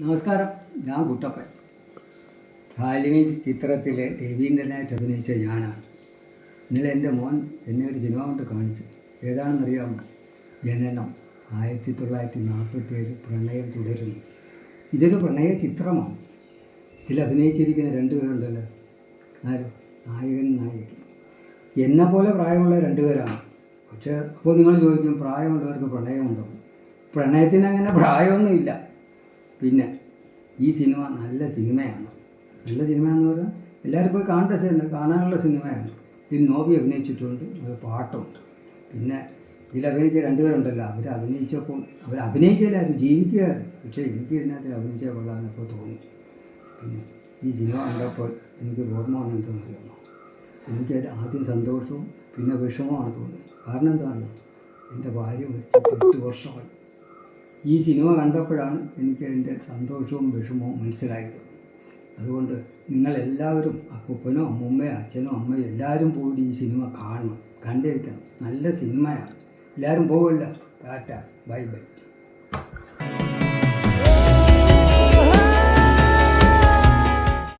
നമസ്കാരം ഞാൻ കുട്ടപ്പൻ. ശാലിനി ചിത്രത്തിലെ രവീന്ദ്രനായിട്ട് അഭിനയിച്ച ഞാനാണ്. ഇന്നലെ എന്റെ മോൻ എന്നെ ഒരു സിനിമ കൊണ്ട് കാണിച്ചു. ഏതാണെന്നറിയാമോ? ജനനം ആയിരത്തി തൊള്ളായിരത്തി നാൽപ്പത്തേഴ് പ്രണയം തുടരുന്നു. ഇതൊരു പ്രണയ ചിത്രമാണ്. ഇതിൽ അഭിനയിച്ചിരിക്കുന്ന രണ്ടുപേരുണ്ടല്ലോ ആര്? നായകൻ നായിക. എന്നെ പോലെ പ്രായമുള്ള രണ്ടുപേരാണ് പക്ഷേ അപ്പോൾ നിങ്ങൾ ചോദിക്കും പ്രായമുള്ളവർക്ക് പ്രണയമുണ്ടോ? പ്രണയത്തിന് അങ്ങനെ പ്രായമൊന്നുമില്ല. പിന്നെ ഈ സിനിമ നല്ല സിനിമയാണ്. നല്ല സിനിമ എന്ന് പറഞ്ഞാൽ എല്ലാവരും പോയി കാണേണ്ട സിനിമ കാണാനുള്ള സിനിമയാണ്. ഇതിൽ നോബി അഭിനയിച്ചിട്ടുണ്ട്. പാട്ടുണ്ട്. പിന്നെ ഇതിൽ അഭിനയിച്ച രണ്ടുപേരുണ്ടല്ലോ. അവർ അഭിനയിച്ചപ്പോൾ അവർ അഭിനയിക്കില്ലായിരുന്നു ജീവിക്കുകയായിരുന്നു. പക്ഷേ എനിക്ക് ഇതിനകത്ത് അഭിനയിച്ചാൽ കൊള്ളാമെന്നപ്പോൾ തോന്നി. പിന്നെ ഈ സിനിമ കണ്ടപ്പോൾ എനിക്ക് ഓർമ്മ വന്നു അറിയാമോ എനിക്ക് ആദ്യം സന്തോഷവും പിന്നെ വിഷമമാണ് തോന്നിയത്. കാരണം എന്താണല്ലോ എന്റെ ഭാര്യ മരിച്ചിട്ട് എട്ട് വർഷമായി. ഈ സിനിമ കണ്ടപ്പോഴാണ് എനിക്ക് അതിന്റെ സന്തോഷവും വിഷമവും മനസ്സിലായത്. അതുകൊണ്ട് നിങ്ങളെല്ലാവരും അപ്പൂപ്പനോ അമ്മൂമ്മയോ അച്ഛനോ അമ്മയോ എല്ലാവരും പോയിട്ട് ഈ സിനിമ കാണണം. കണ്ടിരിക്കണം. നല്ല സിനിമയാണ്. എല്ലാവരും പോകുമല്ലോ ടാറ്റ. Bye bye.